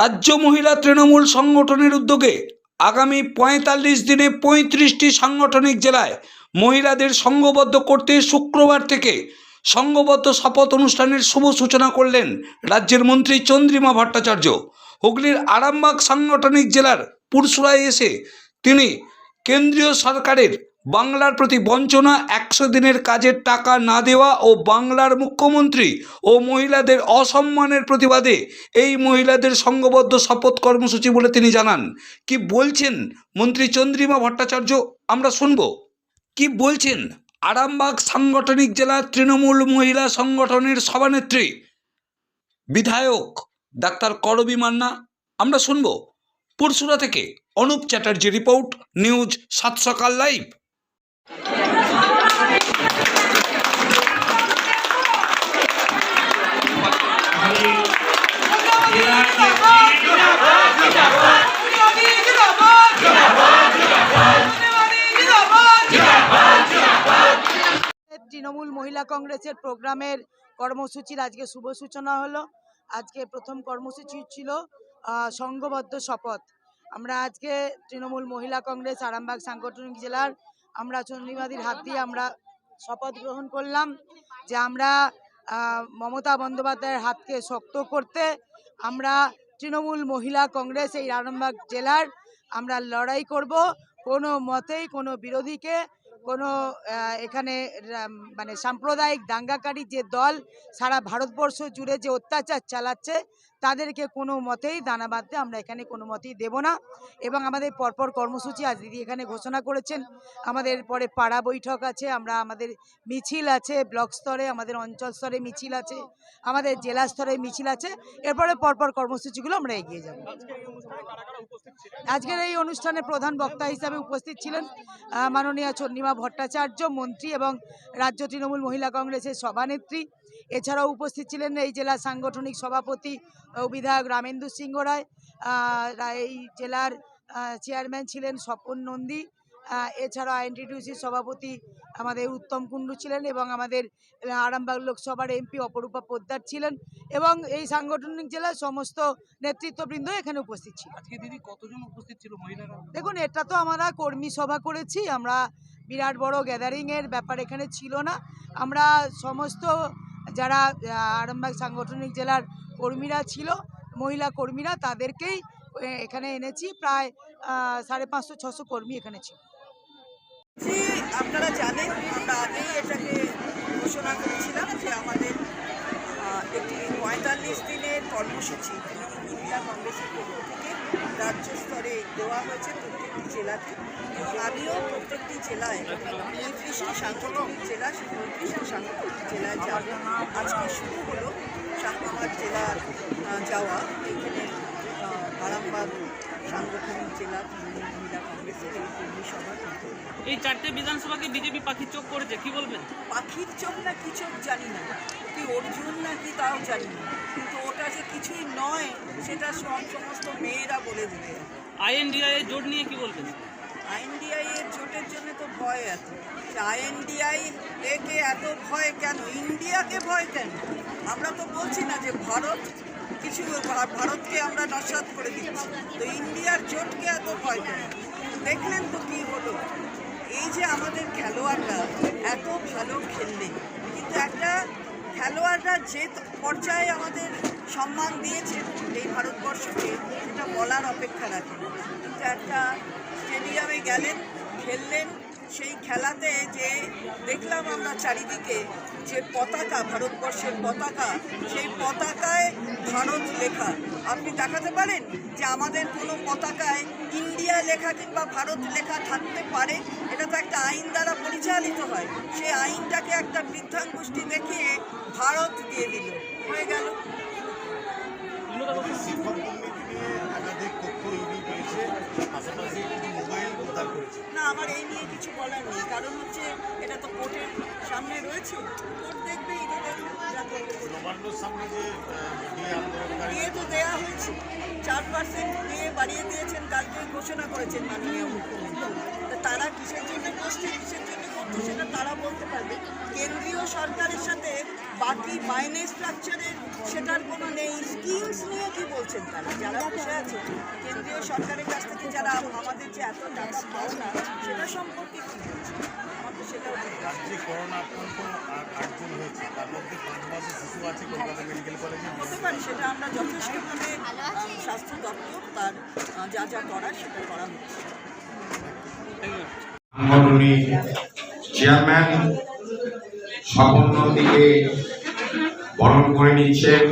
রাজ্য মহিলা তৃণমূল সংগঠনের উদ্যোগে আগামী পঁয়তাল্লিশ দিনে পঁয়ত্রিশটি সাংগঠনিক জেলায় মহিলাদের সংঘবদ্ধ করতে শুক্রবার থেকে সংঘবদ্ধ শপথ অনুষ্ঠানের শুভ সূচনা করলেন রাজ্যের মন্ত্রী চন্দ্রিমা ভট্টাচার্য। হুগলির আরামবাগ সাংগঠনিক জেলার পুরসুরায় এসে তিনি কেন্দ্রীয় সরকারের বাংলার প্রতি বঞ্চনা, একশো দিনের কাজের টাকা না দেওয়া ও বাংলার মুখ্যমন্ত্রী ও মহিলাদের অসম্মানের প্রতিবাদে এই মহিলাদের সংঘবদ্ধ শপথ কর্মসূচি বলে তিনি জানান। কি বলছেন মন্ত্রী চন্দ্রিমা ভট্টাচার্য? আমরা শুনব। কি বলছেন আরামবাগ সাংগঠনিক জেলার তৃণমূল মহিলা সংগঠনের সভানেত্রী? বিধায়ক ডাক্তার করবী মান্না, আমরা শুনব। পুরসুরা থেকে অনুপ চ্যাটার্জি রিপোর্ট, নিউজ সাত সকাল লাইভ। তৃণমূল মহিলা কংগ্রেসের প্রোগ্রামের কর্মসূচির আজকে শুভ সূচনা হলো। আজকে প্রথম কর্মসূচি ছিল সংঘবদ্ধ শপথ। আমরা আজকে তৃণমূল মহিলা কংগ্রেস, আরামবাগ সাংগঠনিক জেলার আমরা চন্দ্রিমাদির হাত দিয়ে আমরা শপথ গ্রহণ করলাম যে আমরা মমতা বন্দ্যোপাধ্যায়ের হাতকে শক্ত করতে আমরা তৃণমূল মহিলা কংগ্রেস এই আরামবাগ জেলার আমরা লড়াই করব। কোনো মতেই কোনো বিরোধীকে কোনো এখানে মানে সাম্প্রদায়িক দাঙ্গাকারী যে দল সারা ভারতবর্ষ জুড়ে যে অত্যাচার চালাচ্ছে তাদেরকে কোনো মতেই দানা বাঁধতে আমরা এখানে কোনো মতেই দেব না। এবং আমাদের পরপর কর্মসূচি আজ দিদি এখানে ঘোষণা করেছেন। আমাদের পরে পাড়া বৈঠক আছে, আমরা আমাদের মিছিল আছে, ব্লক স্তরে, আমাদের অঞ্চল স্তরে মিছিল আছে, আমাদের জেলা স্তরে মিছিল আছে। এরপরে পরপর কর্মসূচিগুলো আমরা এগিয়ে যাব। আজকের এই অনুষ্ঠানে প্রধান বক্তা হিসাবে উপস্থিত ছিলেন মাননীয় চন্দ্রিমা ভট্টাচার্য, মন্ত্রী এবং রাজ্য তৃণমূল মহিলা কংগ্রেসের সভানেত্রী এছাড়াও উপস্থিত ছিলেন এই জেলার সাংগঠনিক সভাপতি ও বিধায়ক রামেন্দু সিংহ রায় এই জেলার চেয়ারম্যান ছিলেন স্বপন নন্দী আহ, এছাড়াও আইএনটিটিউসির সভাপতি আমাদের উত্তম কুণ্ডু ছিলেন এবং আমাদের আরামবাগ লোকসভার এমপি অপরূপা পোদ্দার ছিলেন এবং এই সাংগঠনিক জেলার সমস্ত নেতৃত্ববৃন্দ এখানে উপস্থিত ছিল কতজন উপস্থিত ছিল মহিলারা? দেখুন এটা তো আমরা কর্মী সভা করেছি আমরা বিরাট বড় গ্যাদারিংয়ের ব্যাপার এখানে ছিল না। আমরা সমস্ত যারা আরামবাগ সাংগঠনিক জেলার কর্মীরা ছিল, মহিলা কর্মীরা, তাদেরকেই এখানে এনেছি। প্রায় সাড়ে পাঁচশো, ছশো কর্মী এখানে ছিল। আপনারা জানেন, আমরা আগেই এটাকে ঘোষণা করেছিলাম যে আমাদের একটি পঁয়তাল্লিশ দিনের কর্মসূচি তৃণমূল মহিলা কংগ্রেসের পক্ষ থেকে রাজ্য স্তরে দেওয়া হয়েছে প্রত্যেকটি জেলাতে। এবং আমিও প্রত্যেকটি জেলায় পঁয়ত্রিশটি সাংগঠনিক জেলা পঁয়ত্রিশটি সাংগঠনিক জেলায় যাব। আজকে শুরু হলো শাহবাগ জেলার যাওয়া। এখানে আরামবাগ সাংগঠনিক জেলা তৃণমূল মহিলা কংগ্রেসের এই কর্মী সভা। কিন্তু এই চারটে বিধানসভাকে বিজেপি পাখির চোখ করেছে? কি বলবেন? পাখির চোখ না কি চোখ জানি না। কি অর্জুন না কি তাও জানি না। কিন্তু ওটা যে কিছুই নয় সেটা সব সমস্ত মেয়েরা বলে দেবে। আইএনডিআই জোট নিয়ে কি বলবেন? আইএনডিআই এর জোটের জন্য তো ভয় এত। আইএনডিআই একে এত ভয় কেন? ইন্ডিয়াকে ভয় কেন? আমরা তো বলছি না যে ভারত কিছু ভারতকে আমরা নস্বাত করে দিচ্ছি। তো ইন্ডিয়ার জোটকে এত ভয় কেন? দেখলেন তো কি হলো? এই যে আমাদের খেলোয়াড়রা এত ভালো খেললে, কিন্তু একটা খেলোয়াড়রা যে পর্যায়ে আমাদের সম্মান দিয়েছে এই ভারতবর্ষকে বলার অপেক্ষা রাখে। কিন্তু একটা স্টেডিয়ামে গেলেন, খেললেন। সেই খেলাতে যে দেখলাম আমরা চারিদিকে যে পতাকা, ভারতবর্ষের পতাকা, সেই পতাকায় ভারত লেখা। আপনি দেখাতে পারেন যে আমাদের কোনো পতাকায় ইন্ডিয়া লেখা কিংবা ভারত লেখা থাকতে পারে? এটা তো একটা আইন দ্বারা পরিচালিত হয়। সেই আইনটাকে একটা বৃদ্ধাঙ্গুষ্টি দেখিয়ে ভারত দিয়ে দিল। হয়ে গেল। আমার এই নিয়ে কিছু বলার নেই। কারণ হচ্ছে এটা তো কোর্টের সামনে রয়েছে। কোর্ট দেখবে সামনে যে দিয়ে তো দেওয়া হয়েছে। চার পার্সেন্ট দিয়ে বাড়িয়ে দিয়েছেন কালকে ঘোষণা করেছেন মাননীয় মুখ্যমন্ত্রী। তা তারা কিসের জন্য করছে কিসের জন্য করছে সেটা তারা বলতে পারবে। কেন্দ্রীয় সরকারের সাথে বাকি মাইনে স্ট্রাকচারের সেটার কোনো নেই। স্কিমস নিয়ে কি বলছেন তারা? যারা বসে আছে কেন্দ্রীয় সরকারের কাছ থেকে যারা আমাদের যে এত টাকা পাওনা সেটা সম্পর্কে কি বলছেন? আমার তো সেটাও জানা নেই। রাজ্যে করোনা আক্রান্ত আটজন হয়েছে? তার মধ্যে পাঁচ মাসের শিশু আছে কলকাতা মেডিকেল কলেজে হতে পারে সেটা আমরা যথেষ্টভাবে স্বাস্থ্য দপ্তর তার যা যা করার সেটা করা হচ্ছে। সাংগঠনিক চেয়ারম্যান সম্পন্নতিকে বরণ করে নিচ্ছেন